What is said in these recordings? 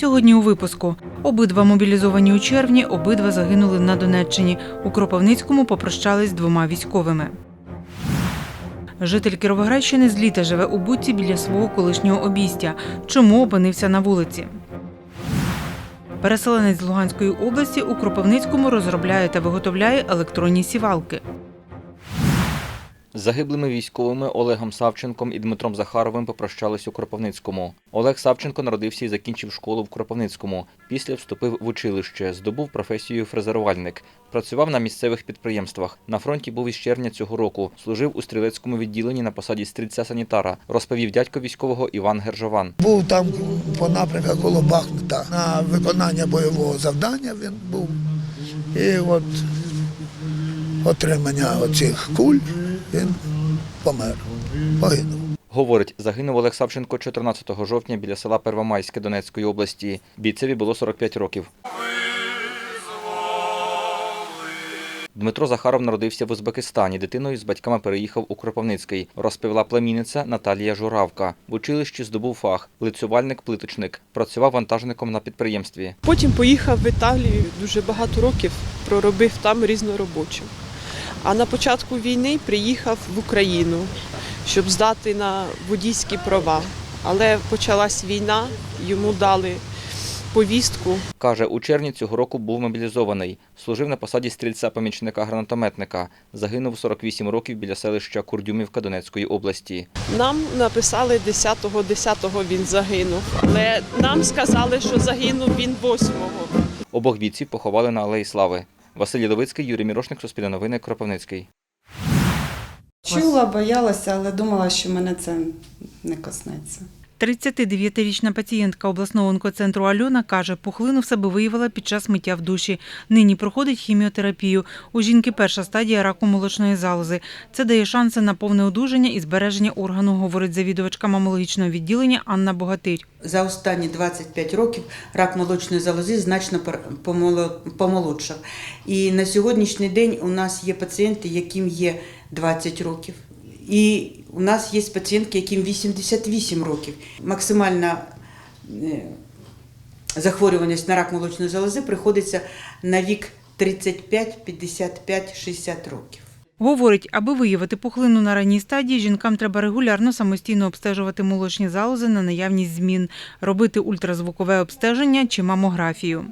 Сьогодні у випуску обидва мобілізовані у червні, обидва загинули на Донеччині. У Кропивницькому попрощались з двома військовими. Житель Кіровоградщини з літа живе у будці біля свого колишнього обійстя. Чому опинився на вулиці? Переселенець з Луганської області у Кропивницькому розробляє та виготовляє електронні сівалки. Загиблими військовими Олегом Савченком і Дмитром Захаровим попрощались у Кропивницькому. Олег Савченко народився і закінчив школу в Кропивницькому. Після вступив в училище, здобув професію фрезерувальник. Працював на місцевих підприємствах. На фронті був із червня цього року. Служив у стрілецькому відділенні на посаді стрільця санітара. Розповів дядько військового Іван Гержован. Був там по напрямках коло Бахмута. На виконання бойового завдання він був. І от отримання оцих куль він помер, погинув. Говорить, загинув Олег Савченко 14 жовтня біля села Первомайське Донецької області. Бійцеві було 45 років. Дмитро Захаров народився в Узбекистані. Дитиною з батьками переїхав у Кропивницький. Розповіла племінниця Наталія Журавка. В училищі здобув фах лицювальник-плиточник. Працював вантажником на підприємстві. Потім поїхав в Італію, дуже багато років проробив там різноробочим. А на початку війни приїхав в Україну, щоб здати на водійські права. Але почалась війна, йому дали повістку. Каже, у червні цього року був мобілізований. Служив на посаді стрільця-помічника-гранатометника. Загинув 48 років біля селища Курдюмівка Донецької області. Нам написали 10-го, 10-го він загинув. Але нам сказали, що загинув він 8-го. Обох бійців поховали на Алеї Слави. Василь Левицький, Юрій Мірошник, Суспільне новини, Кропивницький. Чула, боялася, але думала, що мене це не коснеться. 39-річна пацієнтка обласного онкоцентру Альона каже, пухлину в себе виявила під час миття в душі. Нині проходить хіміотерапію. У жінки перша стадія раку молочної залози. Це дає шанси на повне одужання і збереження органу, говорить завідувачка мамологічного відділення Анна Богатирь. За останні 25 років рак молочної залози значно помолодшав. І на сьогоднішній день у нас є пацієнти, яким є 20 років. І у нас є пацієнтки, яким 88 років. Максимальна е, захворюваність на рак молочної залози приходиться на вік 35, 55, 60 років. Говорить, аби виявити пухлину на ранній стадії, жінкам треба регулярно самостійно обстежувати молочні залози на наявність змін, робити ультразвукове обстеження чи мамографію.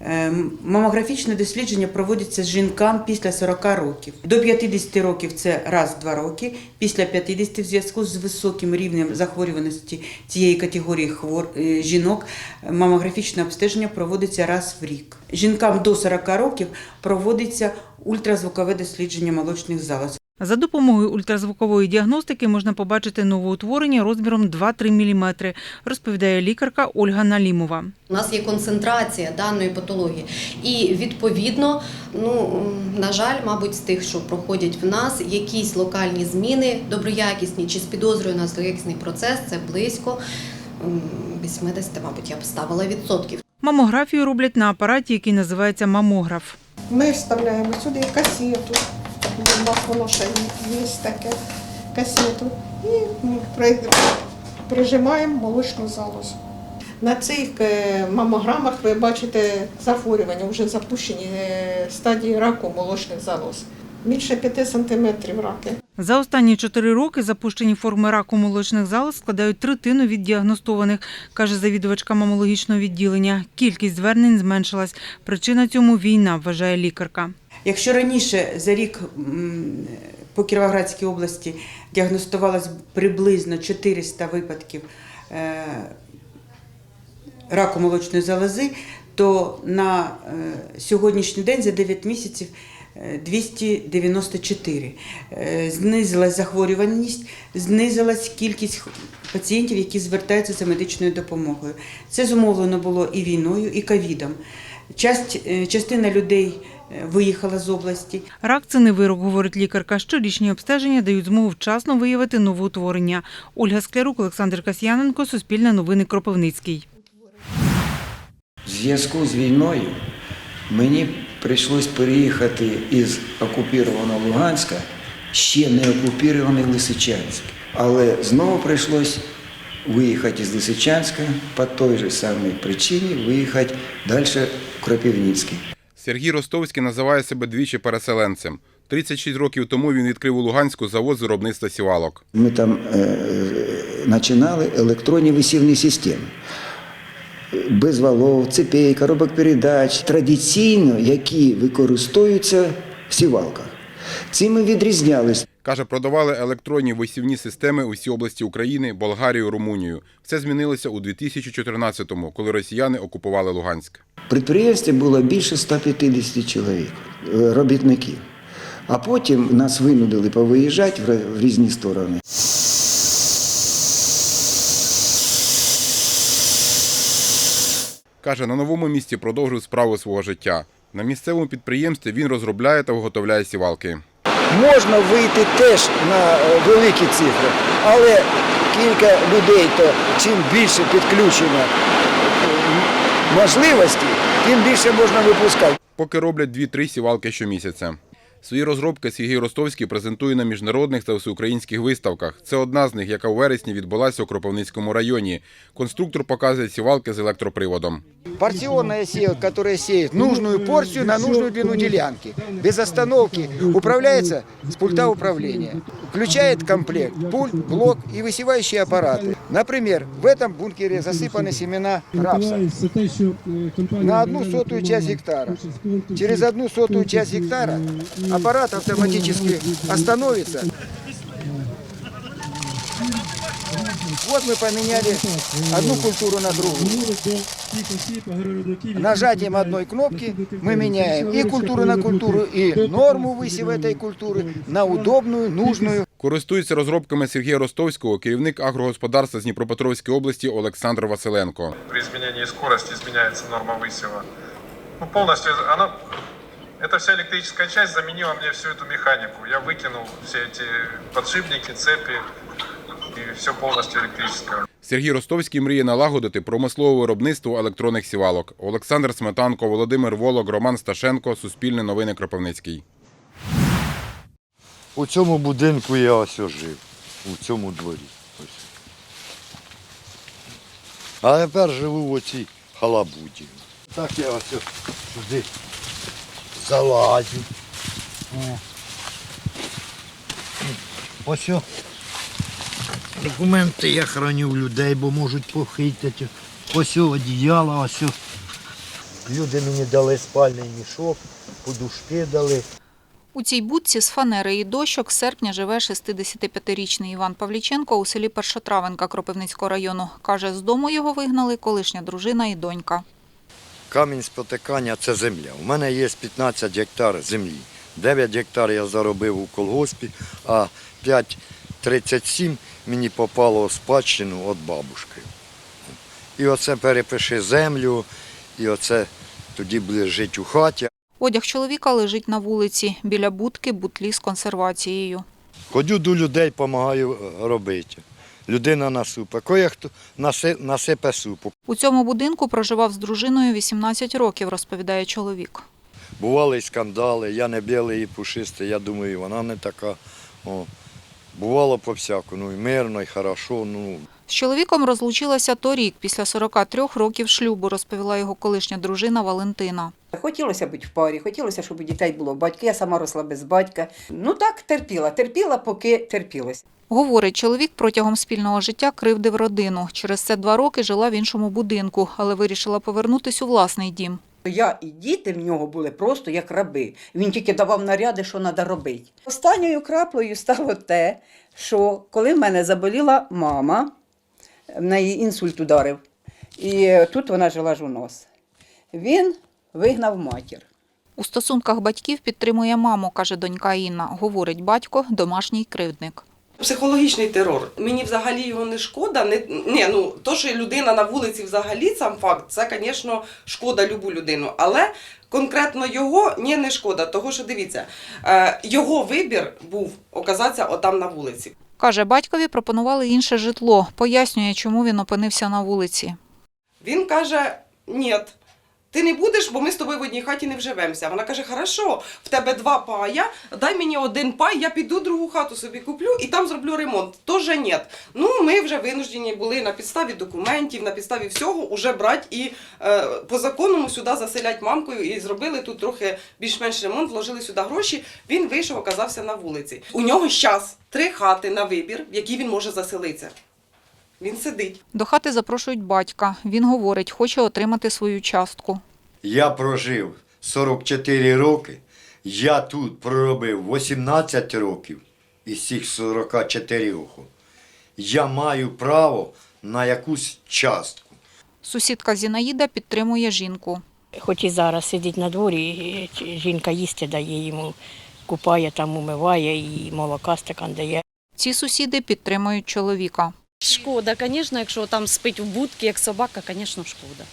Е, Мамографічне дослідження проводиться жінкам після 40 років. До 50 років це раз в два роки. Після 50 в зв'язку з високим рівнем захворюваності цієї категорії хвор е, жінок е, мамографічне обстеження проводиться раз в рік. Жінкам до 40 років проводиться ультразвукове дослідження молочних залоз. За допомогою ультразвукової діагностики можна побачити новоутворення розміром 2-3 мм, розповідає лікарка Ольга Налімова. У нас є концентрація даної патології, і відповідно, ну на жаль, мабуть, з тих, що проходять в нас, якісь локальні зміни доброякісні чи з підозрою на злоякісний процес, це близько м, 80, мабуть, я б ставила відсотків. Мамографію роблять на апараті, який називається мамограф. Ми вставляємо сюди касету, нас воно є таке касету, і прижимаємо молочну залозу. На цих е, мамограмах ви бачите захворювання, вже запущені е, стадії раку молочних залоз. Більше 5 сантиметрів раки. За останні чотири роки запущені форми раку молочних залоз складають третину від діагностованих, каже завідувачка мамологічного відділення. Кількість звернень зменшилась. Причина цьому війна, вважає лікарка. Якщо раніше за рік по Кіровоградській області діагностувалось приблизно 400 випадків е, раку молочної залози, то на е, сьогоднішній день за 9 місяців е, 294. Е, Знизилась захворюваність, знизилась кількість пацієнтів, які звертаються за медичною допомогою. Це зумовлено було і війною, і ковідом. Частина людей виїхала з області. Рак це не вирок, говорить лікарка. Щорічні обстеження дають змогу вчасно виявити новоутворення. Ольга Склярук, Олександр Касьяненко, Суспільне новини Кропивницький. В зв'язку з війною мені прийшлось переїхати із окупованого Луганська, ще не окупований Лисичанськ. Але знову прийшлось выехать из Лисичанска по той же самой причине, выехать дальше в Кропивницкий. Сергій Ростовський називає себе двічі переселенцем. 36 років тому він відкрив у Луганську завод виробництва сівалок. Ми там е, починали електронні висівні системи. Без валов, цепей, коробок передач, традиційно, які використовуються в сівалках. Цим ми відрізнялись. Каже, продавали електронні висівні системи у всій області України, Болгарію, Румунію. Все змінилося у 2014-му, коли росіяни окупували Луганськ. В підприємстві було більше 150 чоловік, е, робітників. А потім нас винудили повиїжджати в різні сторони. Каже, на новому місці продовжив справу свого життя. На місцевому підприємстві він розробляє та виготовляє сівалки. Можна вийти теж на е, великі цифри, але кілька людей, то чим більше підключено можливості, тим більше можна випускати. Поки роблять 2-3 сівалки щомісяця. Свої розробки Сергій Ростовський презентує на міжнародних та всеукраїнських виставках. Це одна з них, яка у вересні відбулася у Кропивницькому районі. Конструктор показує сівалки з електроприводом. Порционная сеялка, которая сеет нужную порцию на нужную длину делянки. Без остановки управляется с пульта управления. Включает комплект, пульт, блок и высевающие аппараты. Например, в этом бункере засыпаны семена рапса на одну сотую часть гектара. Через одну сотую часть гектара аппарат автоматически остановится. Вот мы поменяли одну культуру на другую. Нажатием одной кнопки мы меняем и культуру на культуру, и норму высева этой культуры на удобную, нужную. Користується розробками Сергія Ростовського керівник агрогосподарства з Дніпропетровської області Олександр Василенко. при изменении скорости изменяется норма высева. Ну, полностью она, эта вся электрическая часть заменила мне всю эту механику. Я выкинул все эти подшипники, цепи, и все полностью электрическое. Сергій Ростовський мріє налагодити промислове виробництво електронних сівалок. Олександр Сметанко, Володимир Волок, Роман Сташенко, Суспільне новини Кропивницький. У цьому будинку я ось жив, у цьому дворі. Ось. А тепер живу в оцій халабуді. Так я ось сюди залазю. Ось. Документи я храню в людей, бо можуть похитати. Ось одіяло, ось. Люди мені дали спальний мішок, подушки дали. У цій будці з фанери і дощок з серпня живе 65-річний Іван Павліченко у селі Першотравенка Кропивницького району. Каже, з дому його вигнали колишня дружина і донька. Камінь спотикання це земля. У мене є 15 гектар землі. 9 гектар я заробив у колгоспі, а 5,37 мені попало у спадщину від бабушки. І оце перепиши землю, і оце тоді буде жити у хаті. Одяг чоловіка лежить на вулиці біля будки бутлі з консервацією. Ходю до людей, допомагаю робити. Людина насупе, кое-хто насипе супу. У цьому будинку проживав з дружиною 18 років, розповідає чоловік. Бували й скандали, я не білий і пушистий, я думаю, вона не така. О. Бувало по всяку, ну і мирно, і хорошо. Ну. З чоловіком розлучилася торік, після 43 років шлюбу, розповіла його колишня дружина Валентина. Хотілося бути в парі, хотілося, щоб у дітей було батьки. Я сама росла без батька. Ну так, терпіла, терпіла, поки терпілося. Говорить, чоловік протягом спільного життя кривдив родину. Через це два роки жила в іншому будинку, але вирішила повернутись у власний дім. Я і діти в нього були просто як раби. Він тільки давав наряди, що треба робити. Останньою краплею стало те, що коли в мене заболіла мама, в неї інсульт ударив, і тут вона жила ж у нас. Він вигнав матір. У стосунках батьків підтримує маму, каже донька Інна. Говорить батько, домашній кривдник. Психологічний терор. Мені взагалі його не шкода. Не, ні, ну, то, що людина на вулиці взагалі сам факт, це, звісно, шкода любу людину. Але конкретно його ні, не шкода. Того, що дивіться, е, його вибір був оказатися отам на вулиці. Каже, батькові пропонували інше житло. Пояснює, чому він опинився на вулиці. Він каже: ні, ти не будеш, бо ми з тобою в одній хаті не вживемося. Вона каже: Хорошо, в тебе два пая, дай мені один пай, я піду другу хату собі куплю і там зроблю ремонт. Тоже ні. Ну, ми вже винуждені були на підставі документів, на підставі всього уже брати і е, по законному сюди заселять мамкою і зробили тут трохи більш-менш ремонт, вложили сюди гроші. Він вийшов, оказався на вулиці. У нього зараз три хати на вибір, в які він може заселитися. Він сидить. До хати запрошують батька. Він говорить, хоче отримати свою частку. Я прожив 44 роки. Я тут проробив 18 років із цих 44 року. Я маю право на якусь частку. Сусідка Зінаїда підтримує жінку. Хоч і зараз сидить на дворі, жінка їсти дає йому, купає, там умиває і молока стакан дає. Ці сусіди підтримують чоловіка. Шкода, звісно, якщо там спить в будці, як собака, звісно, шкода.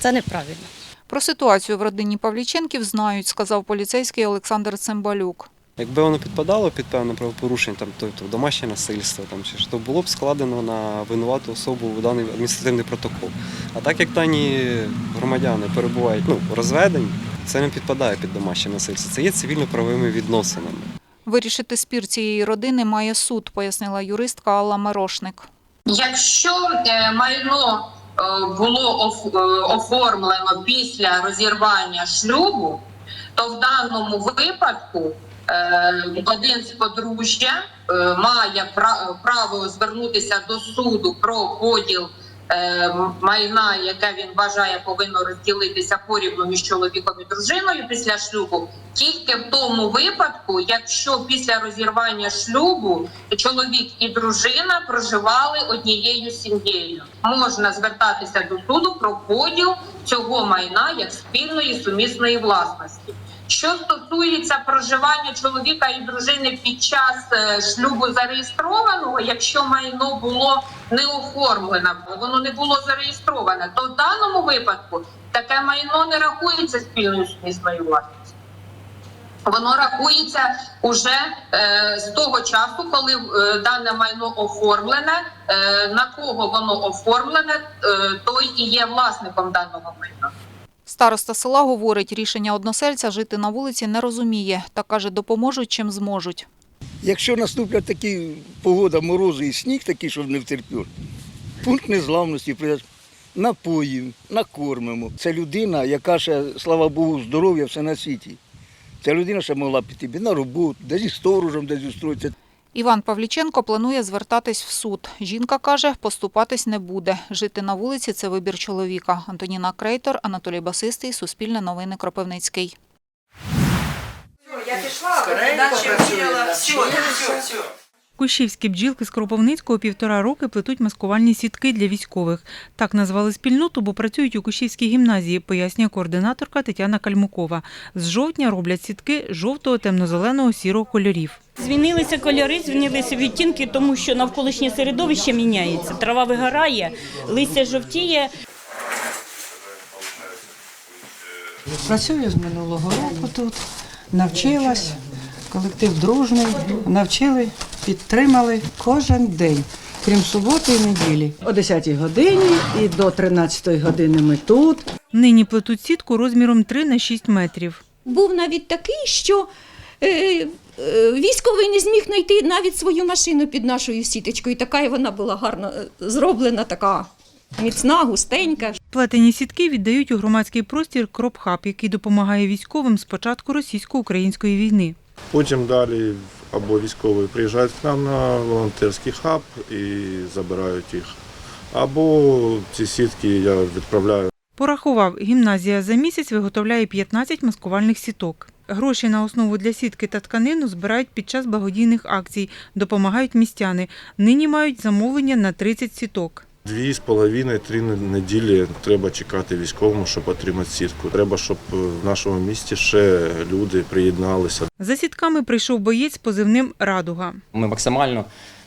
Це неправильно. Про ситуацію в родині Павліченків знають, сказав поліцейський Олександр Цимбалюк. Якби воно підпадало під певне правопорушення, там тобто домашнє насильство, там чи ж, то було б складено на винувату особу в даний адміністративний протокол. А так як дані громадяни перебувають ну, розведені, це не підпадає під домашнє насильство. Це є цивільно-правовими відносинами. Вирішити спір цієї родини має суд, пояснила юристка Алла Мирошник. Якщо е, майно було оф- е, оформлено після розірвання шлюбу, то в даному випадку е, один з подружжя е, має пра- право звернутися до суду про поділ е, майна, яке він вважає повинно розділитися порівну між чоловіком і дружиною після шлюбу, тільки в тому випадку, якщо після розірвання шлюбу чоловік і дружина проживали однією сім'єю, можна звертатися до суду про поділ цього майна як спільної сумісної власності. Що стосується проживання чоловіка і дружини під час е, шлюбу зареєстрованого, якщо майно було не оформлене, бо воно не було зареєстроване, то в даному випадку таке майно не рахується спільною сумісною власністю. Воно рахується уже е, з того часу, коли е, дане майно оформлене. Е, на кого воно оформлене, е, той і є власником даного майна. Староста села говорить, рішення односельця жити на вулиці не розуміє та каже, допоможуть чим зможуть. Якщо наступлять такі погода, морози і сніг такий, щоб не втерпів, пункт незламності напоїв, накормимо. Це людина, яка ще, слава Богу, здоров'я все на світі. Ця людина ще могла піти на роботу, десь із сторожем десь устроїтися. Іван Павліченко планує звертатись в суд. Жінка каже, поступатись не буде. Жити на вулиці це вибір чоловіка. Антоніна Крейтор, Анатолій Басистий, Суспільне новини Кропивницький. Я пішла, далі все, все, все. Кущівські бджілки з Кропивницького півтора роки плетуть маскувальні сітки для військових. Так назвали спільноту, бо працюють у Кущівській гімназії, пояснює координаторка Тетяна Кальмукова. З жовтня роблять сітки жовтого, темно-зеленого, сірого кольорів. Змінилися кольори, змінилися відтінки, тому що навколишнє середовище міняється. Трава вигорає, листя жовтіє. Працюю з минулого року тут, навчилась, колектив дружний, навчили, підтримали кожен день, крім суботи і неділі. О 10-й годині і до 13-ї години ми тут. Нині плетуть сітку розміром 3 на 6 метрів. Був навіть такий, що е, е, військовий не зміг знайти навіть свою машину під нашою сіточкою. Така вона була гарно е, зроблена, така міцна, густенька. Плетені сітки віддають у громадський простір Кропхаб, який допомагає військовим з початку російсько-української війни. Потім далі або військові приїжджають к нам на волонтерський хаб і забирають їх. Або ці сітки я відправляю. Порахував, гімназія за місяць виготовляє 15 маскувальних сіток. Гроші на основу для сітки та тканину збирають під час благодійних акцій, допомагають містяни. Нині мають замовлення на 30 сіток. Дві з половиною три неділі треба чекати військовому, щоб отримати сітку. Треба, щоб в нашому місті ще люди приєдналися. За сітками прийшов боєць з позивним Радуга. Ми максимально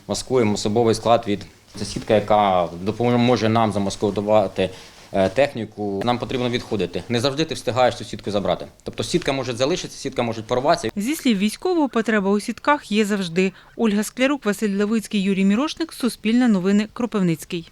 маскуємо особовий склад від це сітка, яка допоможе нам замаскувати е, техніку. Нам потрібно відходити. Не завжди ти встигаєш цю сітку забрати. Тобто сітка може залишитися, сітка може порватися. Зі слів військового, потреба у сітках є завжди. Ольга Склярук, Василь Левицький, Юрій Мірошник, Суспільне новини, Кропивницький.